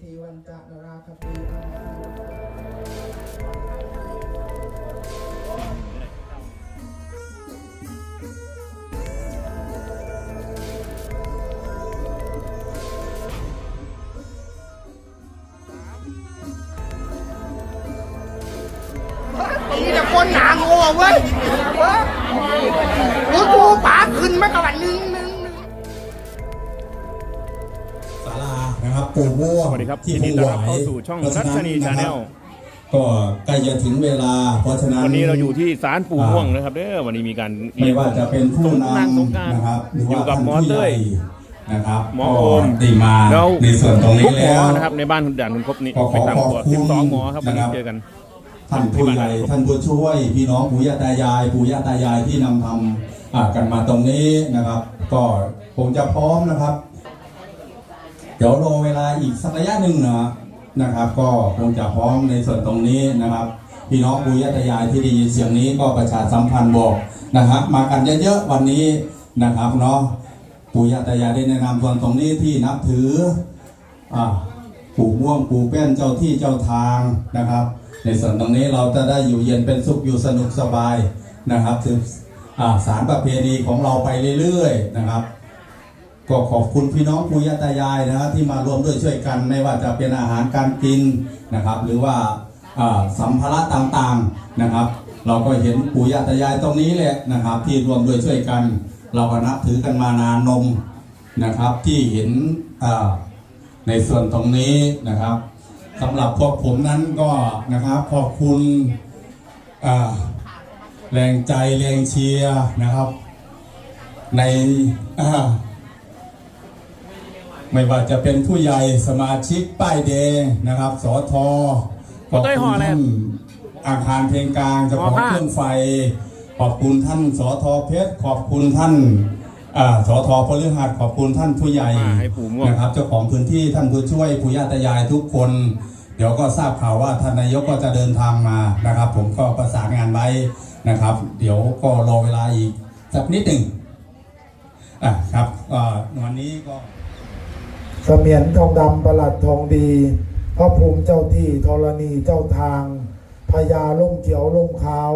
ทีวันจะนราคตีธรรมมีแต่คนหนาโง่เว้ยเว้ยกูกูป๋าขึ้นมากับวันนึง ปลูกม่วงสวัสดีครับที่ยินดีผู้ต้อนไหวรับเข้าสู่ช่องเพราะฉะรัชนีะครับ Channel ก็ใกล้จะถึงเวลา เพราะฉะนั้นวันนี้เราอยู่ที่ศาลปู่ม่วงนะครับเด้อวันนี้มีการไม่ว่าจะเป็นผู้นนางสงกรานต์ำนะครับหรืออยู่ว่ากับท่านหมอผู้ใหเต้ญ่ยนะครับหมอก็โอมได้มาแล้วในส่วนตรงทุนี้กหมแล้อวนะครับในบ้านคุณด่านคุณครบนี้ขอขอไม่ต่ำกว่าขอบคุณสิบสองหมอครับวันนี้นะครับเจอกันท่านผู้ใหญ่ท่านผู้ช่วยพี่น้องปู่ย่าตายาย ปู่ย่าตายายที่นำทำอ่ากันมาตรงนี้นะครับ ก็คงจะพร้อมนะครับ เดี๋ยวรอเวลาอีกสักระยะหนึ่งนะนะครับ ก็คงจะพร้อมในส่วนตรงนี้นะครับ พี่น้องปู่ย่าตายายที่ได้ยินเสียงนี้ก็ประชาสัมพันธ์บอกนะฮะมากันเยอะๆวันนี้นะครับเนาะปู่ย่าตายายได้แนะนำส่วนตรงนี้ที่นับถืออ่าปู่ม่วงปู่แป้นเจ้าที่เจ้าทางนะครับ ในส่วนตรงนี้เราจะได้อยู่เย็นเป็นสุขอยู่สนุกสบายนะครับสืบอ่าสารประเพณีของเราไปเรื่อยๆนะครับ ก็ขอบคุณพี่น้องปู่ย่าตายายนะครับที่มาร่วมด้วยช่วยกันไม่ว่าจะเป็นอาหารการกินนะครับ หรือว่าสัมภาระต่างๆนะครับ เราก็เห็นปู่ย่าตายายตรงนี้แหละนะครับ ที่รวมด้วยช่วยกัน เราก็นับถือกันมานานนมนะครับ ที่เห็นในส่วนตรงนี้นะครับสำหรับพวกผมนั้นก็นะครับขอบคุณแรงใจแรงเชียร์นะครับ ในอ ไม่ว่าจะเป็นผู้ใหญ่สมาชิกป้ายแดงนะครับสอทอขอเต้ยห่ออะไรท่านอาคารเพลงกลางเจ้าของห่อผ้าเครื่องไฟ ขอบคุณท่านสอทอเพชรขอบคุณท่านอ่าสอทอพฤหัสขอบคุณท่านผู้ใหญ่มาให้ปู่ม่วงนะครับเจ้าของพื้นที่ท่านผู้ช่วยผู้ย่าตายายทุกคน เดี๋ยวก็ทราบข่าวว่าท่านนายกก็จะเดินทางมานะครับ ผมก็ประสานงานไว้นะครับ เดี๋ยวก็รอเวลาอีกสักนิดหนึ่งอะครับอ่าวันนี้ก็เสมียนทองดำประหลัดทองดี พระภูมิเจ้าที่ธรณีเจ้าทางพญาล่มเขียวล่มขาว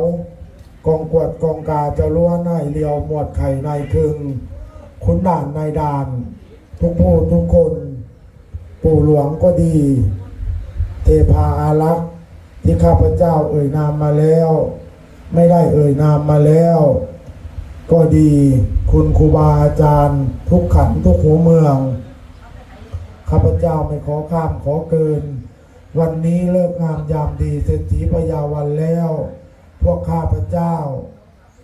กองกวดกองกาเจะล้วนายเลียวหมวดไข่นายคึงขุนด่านนายด่าน ทุกผู้ทุกคน ปู่หลวงก็ดี เทพาอารักษ์ที่ข้าพเจ้าเอ่ยนามมาแล้ว ไม่ได้เอ่ยนามมาแล้ว ก็ดีคุณครูบาอาจารย์ ทุกขันทุกหัวเมือง ข้าพเจ้าไม่ขอข้ามขอเกิน วันนี้เลิกงามยามดีเศรษฐีพยาวันแล้ว พวกข้าพเจ้า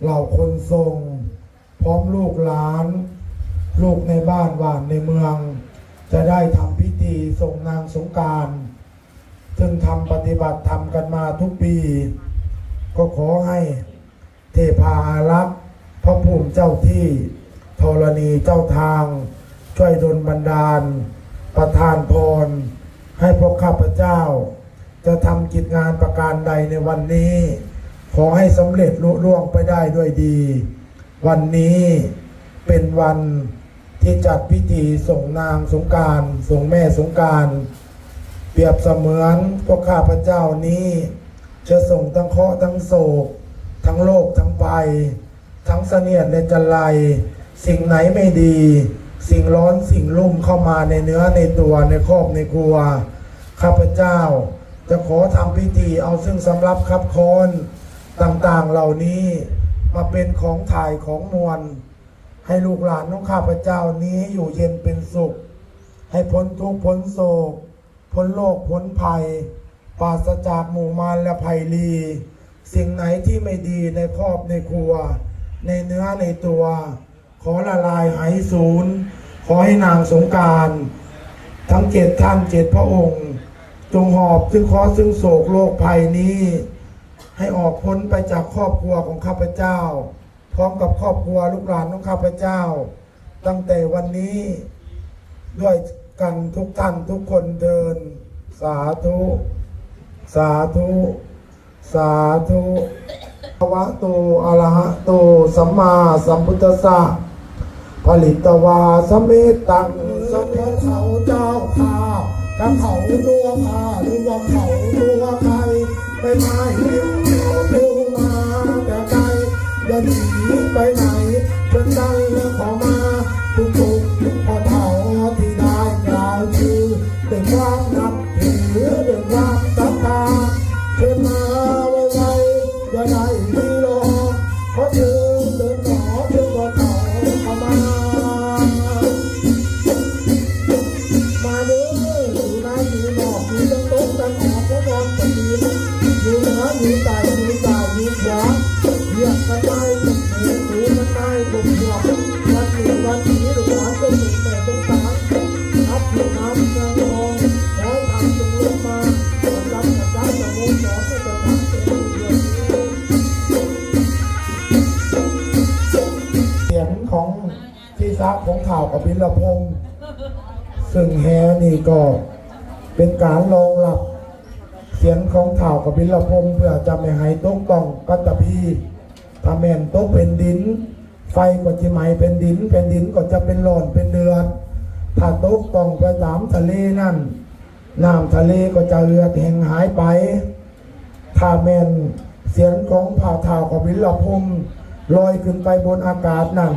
เหล่าคนทรง พร้อมลูกหลาน ลูกในบ้านหวานในเมือง จะได้ทำพิธีส่งนางสงการซึ่งทำปฏิบัติทำกันมาทุกปี ก็ขอให้เทพาอารักษ์พระภูมิเจ้าที่ธรณีเจ้าทาง ช่วยดลบันดาล ประทานพร ให้พวกข้าพเจ้า จะทำกิจงานประการใดในวันนี้ ขอให้สำเร็จลุล่วงไปได้ด้วยดี วันนี้เป็นวันที่จัดพิธีส่งนางสงการส่งแม่สงการ เปรียบเสมือนพวกข้าพเจ้านี้ จะส่งทั้งเคราะห์ทั้งโศก ทั้งโลกทั้งภัยทั้งเสนียดและจันไรสิ่งไหนไม่ดี สิ่งร้อนสิ่งลุ่มเข้ามาในเนื้อในตัวในครอบในครัว ข้าพเจ้า จะขอทำพิธีเอาซึ่งสำรับคับคอนต่างๆเหล่านี้มาเป็นของถ่ายของมวล ให้ลูกหลานของข้าพเจ้านี้อยู่เย็นเป็นสุข ให้พ้นทุกข์พ้นโศก พ้นโรคพ้นภัยปราศจากหมู่มารและภัยลี สิ่งไหนที่ไม่ดีในครอบในครัว ในเนื้อในตัว ขอละลายหายสูญ ขอให้นางสงการทั้งเจ็ดท่านเจ็ดพระองค์ จงหอบซึ่งขอซึ่งโศกโรคภัยนี้ ให้ออกพ้นไปจากครอบครัวของข้าพเจ้า พร้อมกับครอบครัวลูกหลานของข้าพเจ้า ตั้งแต่วันนี้ด้วยกันทุกท่านทุกคนเดิน สาธุ สาธุ สาธุภวะโตอะระหะโตสัมมาสัมพุทธัสสะ ลิตวาสมเมตตังสมเด็จเขาเจ้าข้ากับเขาตัวข้าหรือว่าเขาตัวใครไปไม่เร็วเร็วมาแต่ไกลอย่าหนีไปไหนเป็นใจแล้วขอมาทุกคน พีถ้าแม่นตกเป็นดิน ไฟก็จะไหมเป็นดิน เป็นดินก็จะเป็นร้อนเป็นเดือด ถ้าตกต้องไปตามทะเลนั่นน้ำทะเลก็จะเลือดแห้งหายไป ถ้าแม่นเสียงของผ่าเท้ากับวิลพงลอยขึ้นไปบนอากาศนั่น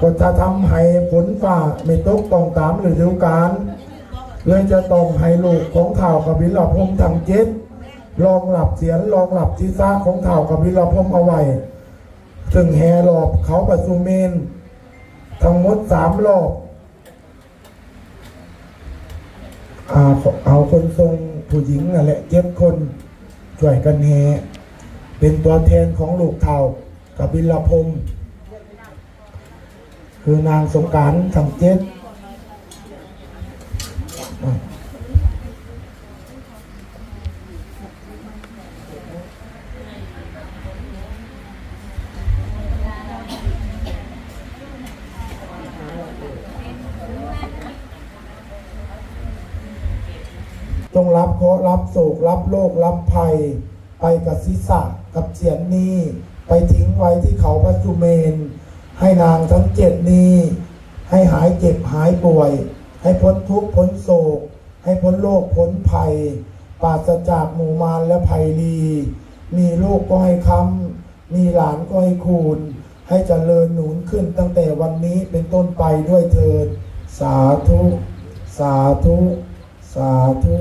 ก็จะทำให้ฝนฟ้าไม่ตกต้องตามหรือดูกาลเลยจะต้องให้ลูกของข่าวกับวิลพงทั้งเจ็ด ลองหลับเสียนลองหลับทีซ่าของข่าวกับวิลพงษ์เอาไว้ซึ่งแห่รอบเขาปัสุเมน ทั้งหมดสามรอบอาเอาคนทรงผู้หญิงนั่นแหละเจ็ดคนช่วยกันแห่เป็นตัวแทนของลูกเท่ากับวิลพงษ์คือนางสงการสังเจ็ด จงรับเคราะห์รับโศกรับโรครับภัย ไปกับศีรษะกับเสียนนี้ ไปทิ้งไว้ที่เขาพระจุเมน ให้นางทั้งเจ็ดนี้ ให้หายเจ็บหายป่วย ให้พ้นทุกข์พ้นโศก ให้พ้นโรคพ้นภัยปราศจากหมู่มารและภัยลีมีลูกก็ให้ค้ำมีหลานก็ให้คูณ ให้เจริญหนุนขึ้นตั้งแต่วันนี้เป็นต้นไปด้วยเถิด สาธุ สาธุ สาธุ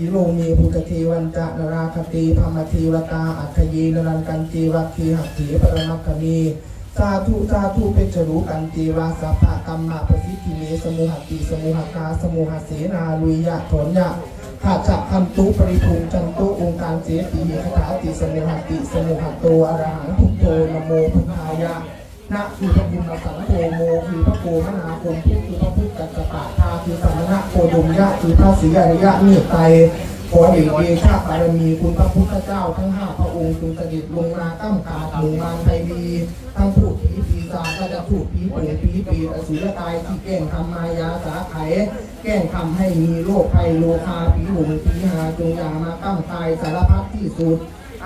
สีโลมีพุทธเทวันจะนราคติพมทีวตาอัคยีนรันกันจีวัคีหัตถีปรมัคคณีสาธุสาธุเพชรูกันจีวาสัพพะกรรมะปสิทธิเมสมุหติสมุหกาสมุหเสนาลุยยะถนยะข้าจักคันตุปริภูมิจันตุองค์การเสียตีคาถาติสมุหติสมุหโตอรหังพุทโธนโมพุทธายะ นะคือพระบุญสังโฆโมคือพระโกมนาคมพุทธคือพระพุทธกัสสปะทาคือสัมณะโคดมยะคือพระศรีอริยะเมตไตรขอเดชเดชะบารมีคุณพระพุทธเจ้าทั้งห้าพระองค์จงเสด็จลงมาตั้งกาหมู่มาไทยดีทั้งผู้ผีปีศาจก็จะถูกผีเปรตผีปีอสุรกายที่แกล้งทำมายาสาไข แกล้งทำให้มีโรคภัยโลคาผีหุ่นผีหาจงอย่ามาตั้งตายสารพัดที่สุด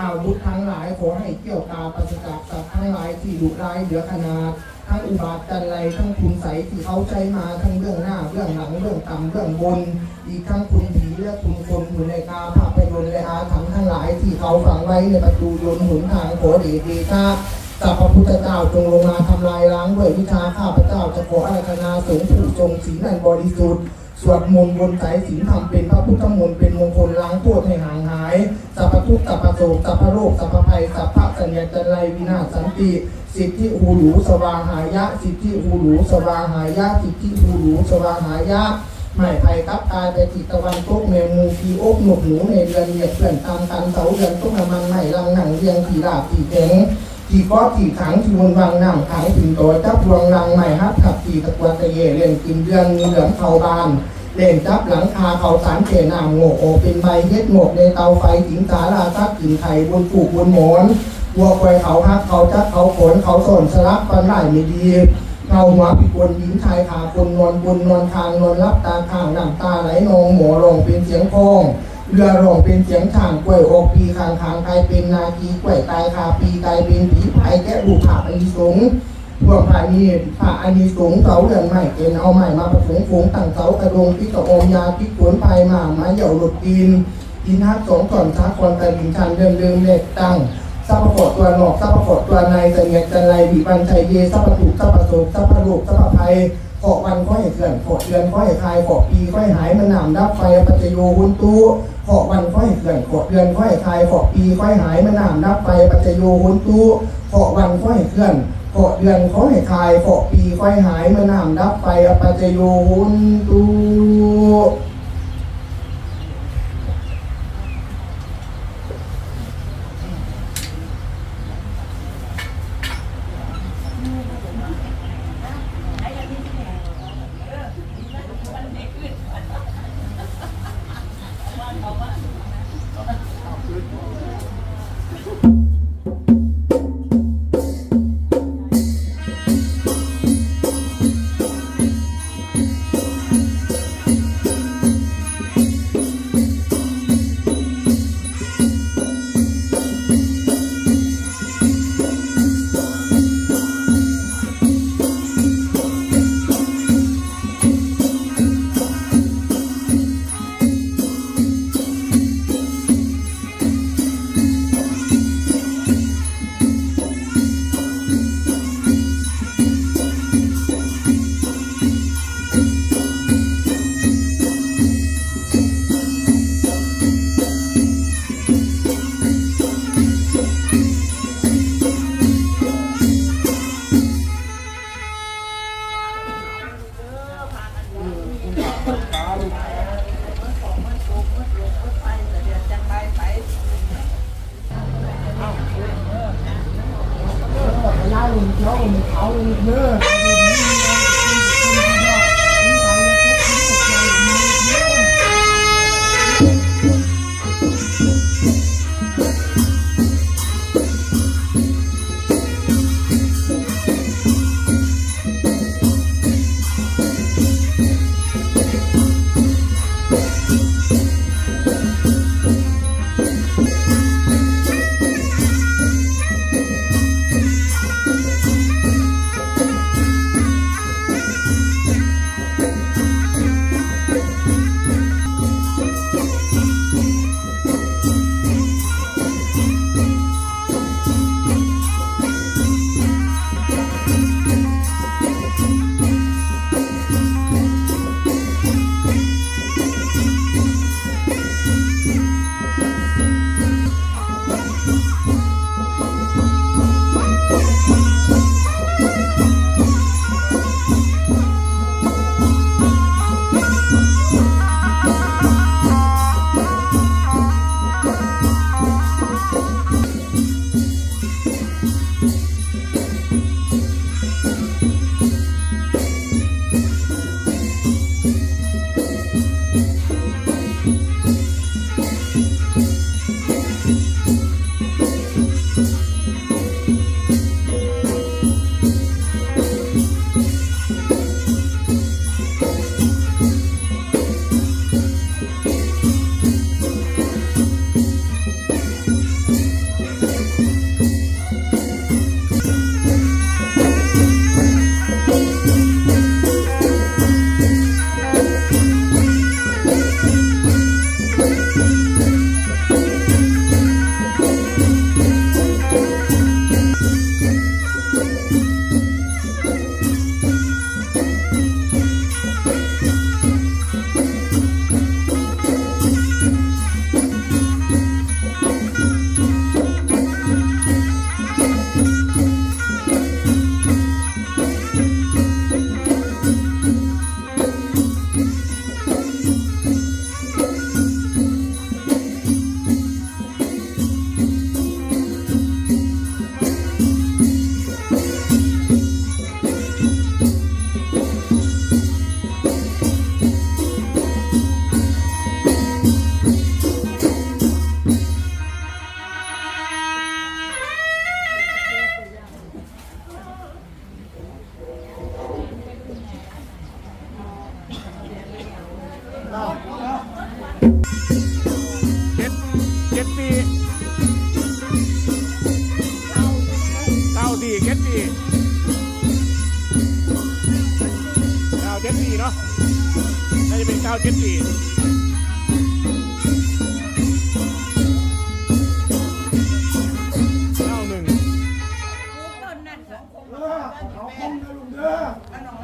อาวุธทั้งหลายขอให้เกี่ยวกาปัสจากสัตว์ทั้งหลายที่ดุร้ายเหลือขนาด ทั้งอุบาทจันไรทั้งคุณใสที่เขาใช้มาทั้งเรื่องหน้าเรื่องหลังเรื่องต่ำเรื่องบน อีกทั้งคุณผีและคุณคนอยู่ในกาภาพยนตร์และอาถรรพ์ทั้งหลายที่เขาฝังไว้ในประตูยนต์หนทางขอเดชเดชะสัพพพุทธเจ้าจงลงมาทำลายล้างด้วยวิชาข้าพเจ้าจะขออาราธนาสงฆ์ผู้ทรงศีลอันบริสุทธิ์ สวดมนต์บนสายศีลธรรมเป็นพระพุทธมนต์เป็นมงคลล้างโทษให้ห่างหายสัพพทุกสัพพโศกสัพพโรคสัพพภัยสัพพะสัญญาจันไรวินาศสันติ สิทธิหูหรูสวาหายะ สิทธิหูหรูสวาหายะ สิทธิหูหรูสวาหายะไม่ไผ่กับกายไปทิศตะวันตกเมมูพีโอกหนุกหนูในเรือนเหยียดเพื่อนตามกันเสาเรือนต้นน้ำมันใหม่ลังหนังเรียงผีดาบผีแข็ง ผีก้อผีขังผีวนวางนังขังถึงตัวจับรวงรังใหม่ฮับขับผีตะกวนตะเยเรียนกินเดือนเหลืองเขาบานเล่นจับหลังคาเขาสารเกนามโง่โอเป็นใบเฮ็ดหมกในเตาไฟถิงสาราซักกินไข่บนผูกบนหมอนวัวควายเขาฮักเขาจักเขาขนเขาสนสลับปันไล่ไม่ดีเงาหัวผิดวนหญิงชายขาคนนอนบนนอนคางนอนรับตาข้างน้ำตาไหลนองหมอลงเป็นเสียงพอง เรือร้องเป็นเสียงช่างกล้วยอกปีคางคางใครเป็นนาคีกล้วยตายคาปีกลายเป็นผีไผ่แกะลูกผาอันสงส์พวกพานีพระอานิสงส์เสาเรือนใหม่เกณฑ์เอาใหม่มาผสมผงตั้งเสากระดงพิกระอมยาพิกขวนภายมาไม้เหย่าหลุดดินดินฮักสองก่อนช้าคอนตะลิงชันเดิมเดิมเล็กตั้งซับประกดตัวหนอกซับประกดตัวในเสงียดจันไรบีบันชัยเยซับประตุซับประโศกซับประโลกซับประภัย ขอวันข้อยเขื่อนขอเดือนข้อยคายขอปีข้อยหายมันหนามดับไฟปัจจโยหุนตู้ขอวันข้อยเขื่อนขอเดือนข้อยคายขอปีข้อยหายมันหนามดับไฟปัจจโยหุนตู้ขอวันข้อยเขื่อนเกเดือนขาให้คายเกปีค่อยหายเมื่อน้ำดับไฟปัจจโยหุนตู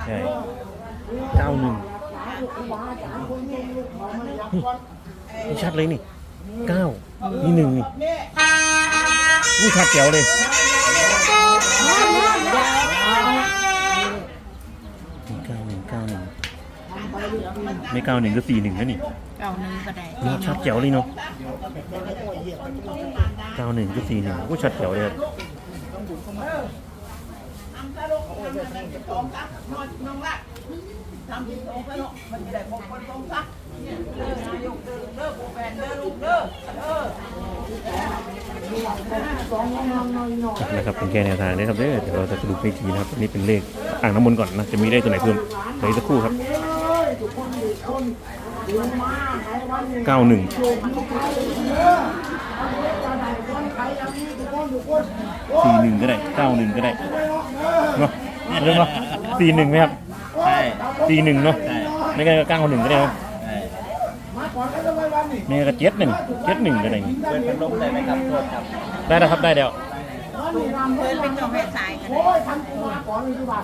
ใช่เก้าหนึ่งนี่ชัดเลยนี่เก้านี่หนึ่งนี่นี่ชัดแจ๋วเลยเก้าหนึ่งเก้าหนึ่งไม่เก้าหนึ่งก็สี่หนึ่งแล้วนี่เอาหนึ่งก็ได้เนาะชัดแจ๋วเลยเนาะเก้าหนึ่งก็สี่หนึ่งก็ชัดแจ๋วเลย ตรกทำอะไรเป็นสองซักนอนน้องรักทำเป็นสองนละมันจะได้บอกคนตรงซักเนี่ยเลิกนยกเดินเลิกโบแฟนเดิกลูกเลิกเออนะครับเป็นแค่แนวทางนะครับเด้อเดี๋ยวเราจะสรุปอีกทีนะครับนี่เป็นเลขอ่างน้ำมนต์ก่อนนะจะมีเลขตัวไหนเพิ่มเนสักครู่ครับ เก้าหนึ่งสี่หนึ่งก็ได้เก้าหนึ่งก็ได้เนาะเรื่องเนาะสี่หนึ่งไหมครับใช่สี่หนึ่งเนาะใช่ไม่งั้นก็เก้าหนึ่งก็ได้เนาะใช่ไม่งั้นก็เจ็ดหนึ่งเจ็ดหนึ่งก็ได้เปิดพัดลมได้ไหมครับโทษครับได้แล้วครับได้แล้วเพิ่นเป็นตัวแม่สายกัน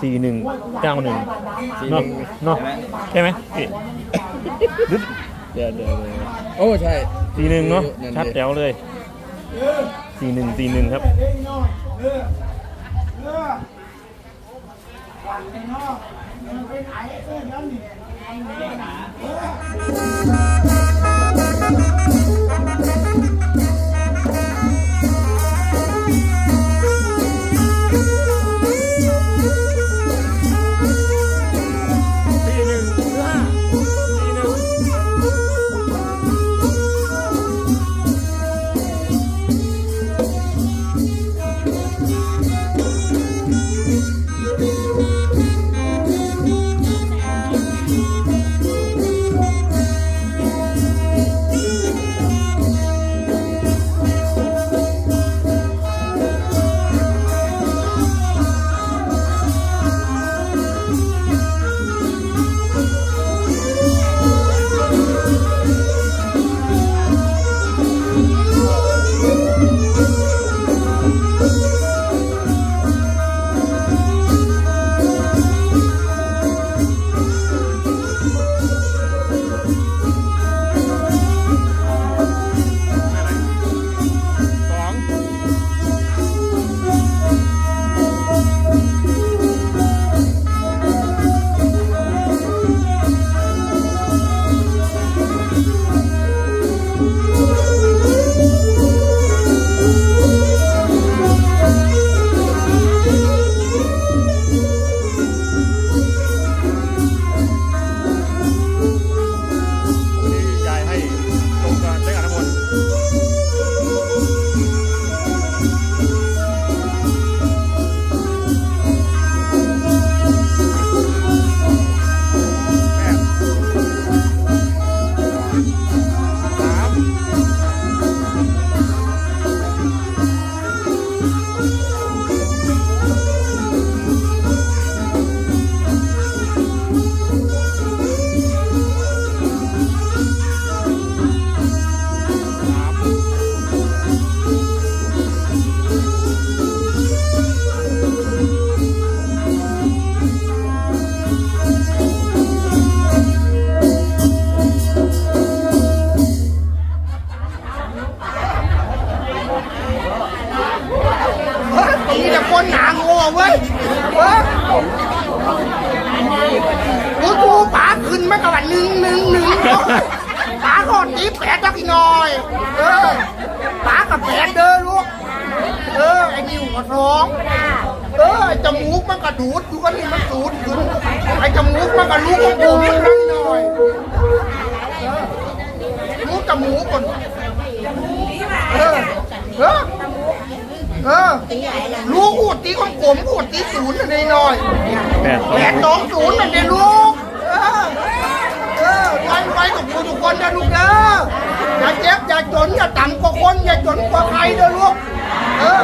สี่หนึ่งเก้าหนึ่งสี่หเนาะนึ่งเนาะใช่ไหม ใช่ไหมพี่หรือเดี๋ยวเดี๋ยวเดี๋ยวโอ้ใช่สี่หนึ่งเนาะนั่นดิชัดแจ๋วเลยสี่หนึ่งสี่หนึ่งครับสี่ ของผมกูตีศูนย์อะไรหน่อยแปดสอแปงดสองศูนย์นั่นเองลูก เออ เออไปไปกับกูทุกคนนะลูกเด้ออย่าเจ็บอย่าจนอย่าต่ำกว่าคนอย่าจนกว่าใครเด้อลูก เออ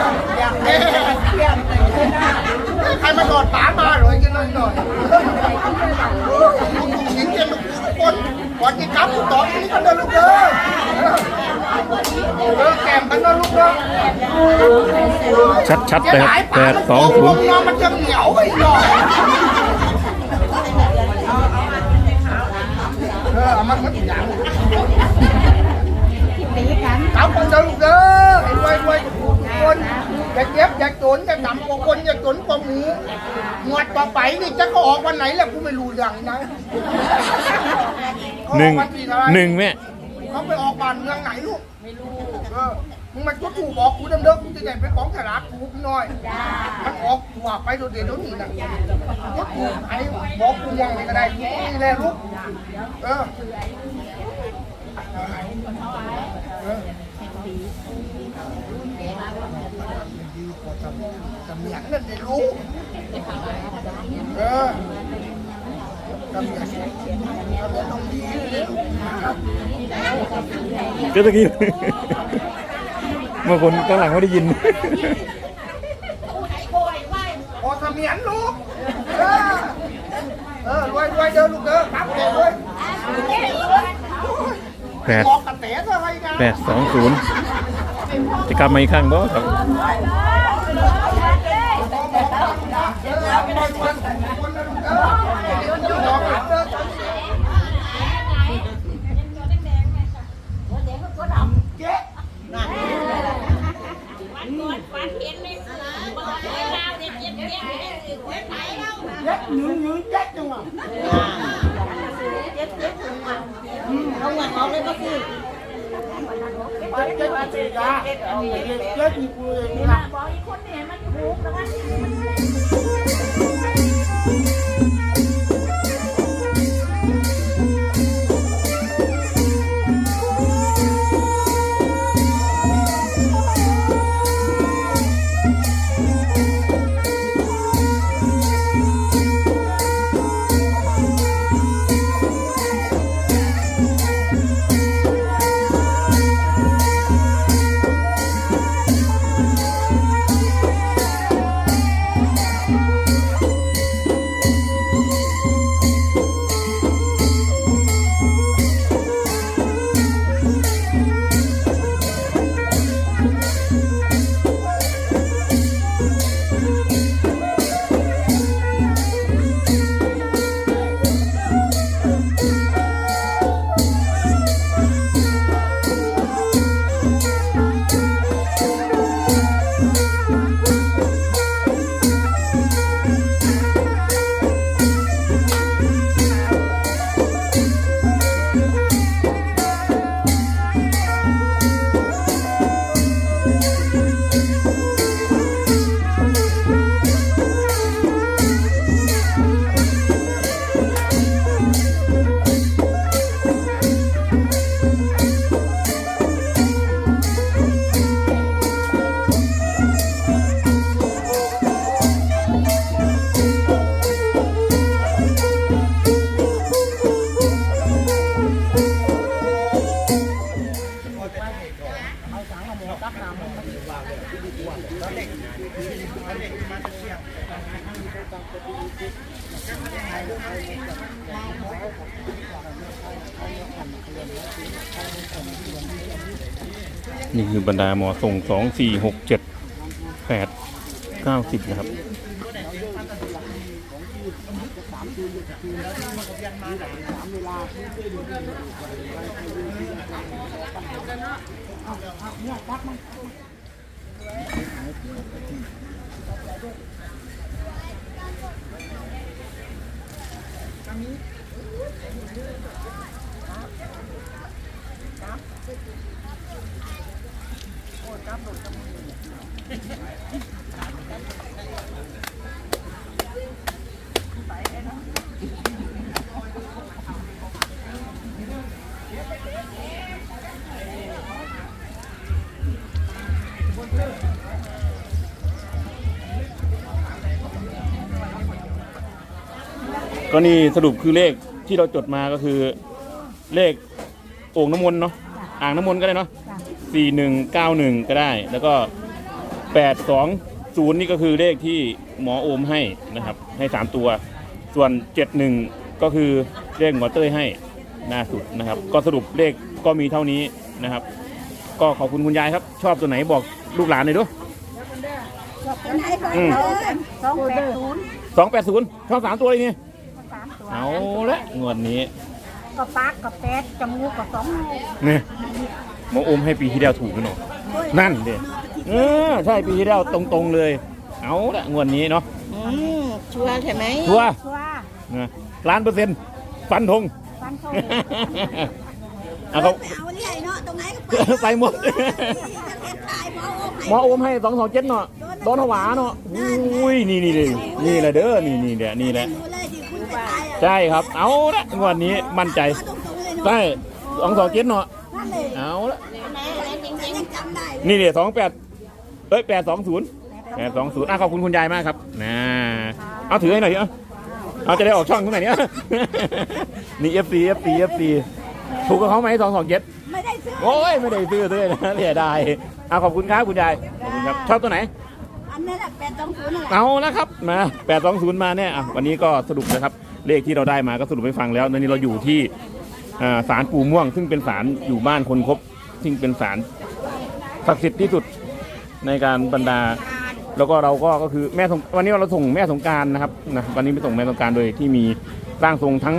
เอ้ใครมาดอดป๋ามาเลยกันหน่อยหน่อยลูกถูกสิงเกมกับกูทุกคนก่อนที่กลับกูต่อที่นี่กันเด้อลูกเด้อ เออแก้มกันเด้อลูกเด้อชัดชัดๆเลยครับแปดสองศูนย์มันจะเหนียวไปหน่อยเออมันมันอย่างเอาคนเดินลูกเด้อไอ้รวยรวยคนอย่าเจ็บอย่าจนอย่าต่ำกว่าคนอย่าจนกว่าหมูหมวดต่อไปนี่จะเขาออกวันไหนแหละกูไม่รู้อย่างนะเขาหอนึ่องกวันที่เท่าไหร่หนึ่งแม่ เขาไปออกบ้านเมืองไหนลูก ไม่รู้เออ มึงมาจุดถูกบอกกูเดิมๆกูจะได้ไปของฉลากกูพี่น้อย มันออกถั่วไปโดดเด่นโดนนี่นะจุดถูกไอ้บอกกูยังไม่ก็ได้กูนี่แหละลูก เออเออจำเนียงนั่นได้รู้เออจำเนียงจำเนียงต้องดีเลยลูก ก็ตะกี้บางคนข้างหลังไม่ได้ยิน โอ้ทำเมียนลูก เออ เออรวยรวยเดินลูกเด้อครับเด้อรวยแปด บอกกระเตะอะไรนะแปดสองศูนย์จะกลับมาอีกครั้งบ่ครับเรรดาหมอส่งสองสี่หกเจ็ดแปดเก้าสิบนะครับ ก็นี่สรุปคือเลขที่เราจดมาก็คือเลขโอ่งน้ำมนต์เนาะอ่างน้ำมนต์ก็ได้เนาะสี่หนึ่งเก้าหนึ่งก็ได้ แล้วก็แปดสองศูนย์นี่ก็คือเลขที่หมอโอมให้นะครับ ให้สามตัว ส่วนเจ็ดหนึ่งก็คือเลขหมอเต้ยให้หน้าสุดนะครับ ก็สรุปเลขก็มีเท่านี้นะครับ ก็ขอบคุณคุณยายครับ ชอบตัวไหนบอกลูกหลานหน่อยดูอืมสองแปดศูนย์สองแปดศูนย์ชอบสามตัวเลยนี่สามตัว เอาละงวดนี้ก็ปากกับแปดจมูกกับสองหูเนี่ยหมออมให้ปีที่แล้วถูกกันหนอนั่นเด็เออใช่ปีที่แล้วตรงๆเลย เอาละงวดนี้เนาะอืมชัวร์ใช่ไหมชัวร์ชัวร์นะล้านเปอร์เซ็นต์ฟันธงฟันธงเอาเขาเอานี่ไงเนาะตรงไหนก็ไปหมดตายหมอโอ้หมออมให้สองสองเจ็ดเนาะโดนหวาเนาะอุ้ยนี่นี่เลยนี่แหละเด้อนี่นี่แหละนี่แหละ เลยดิคุณไปตายอะใช่ครับ เอาละงวดนี้มั่นใจตรงๆเลยเนาะใช่สองสองเจ็ดเนาะนั่นเลยเอาละแม่จริงๆยังจำได้นี่เนี่ยสองแปดเอ้ยแปดสองศูนย์แปดสองศูนย์อะขอบคุณคุณยายมากครับนะเอาถือให้หน่อยดิเอาเอาจะได้ออกช่องตรงไหนเนี่ย นี่เอฟซีเอฟซีเอฟซีถูกกับเขาไหมสองสองเจ็ดไม่ได้ซื้อโอ้ยไม่ได้ซื้อด้วยนะเสียดายเอาขอบคุณครับคุณยายขอบคุณครับชอบตัวไหนอันนี้แหละแปดสองศูนย์นั่นแหละเอาแล้วครับมาแปดสองศูนย์มาเนี่ยอะวันนี้ก็สรุปนะครับ เลขที่เราได้มาก็สรุปให้ฟังแล้วตอนนี้เราอยู่ที่ศาลปู่ม่วง ซึ่งเป็นศาลอยู่บ้านคนครบซึ่งเป็นศาลศักดิ์สิทธิ์ที่สุดในการบรรดา แล้วก็เราก็ก็คือแม่สงวันนี้เราส่งแม่สงกรารนะครับนะวันนี้ไปส่งแม่สงกรารโดยที่มีร่างทรงทั้ง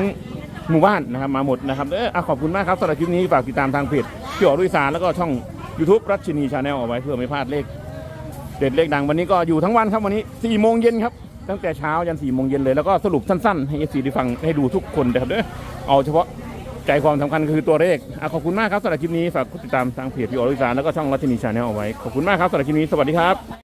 หมู่บ้านนะครับมาหมดนะครับเออขอบคุณมากครับสำหรับคลิปนี้ฝากติดตามทางเพจพี่อ๋อดุยสารแล้วก็ช่อง YouTube รัชนีชาแนลเอาไว้เพื่อไม่พลาดเลขเด็ดเลขดังวันนี้ก็อยู่ทั้งวันครับวันนี้4ี่โมงเย็นครับ ตั้งแต่เช้ายันสี่โมงเย็นเลยแล้วก็สรุปสั้นๆ ให้เอฟซีได้ฟังให้ดูทุกคนนะครับเด้อเอาเฉพาะใจความสำคัญคือตัวเลขอะขอบคุณมากครับสำหรับคลิปนี้ฝากกดติดตามทางเพจพี่อ๋อดุยสานแล้วก็ช่องรัชนีชาแนลเอาไว้ขอบคุณมากครับสำหรับคลิปนี้สวัสดีครับ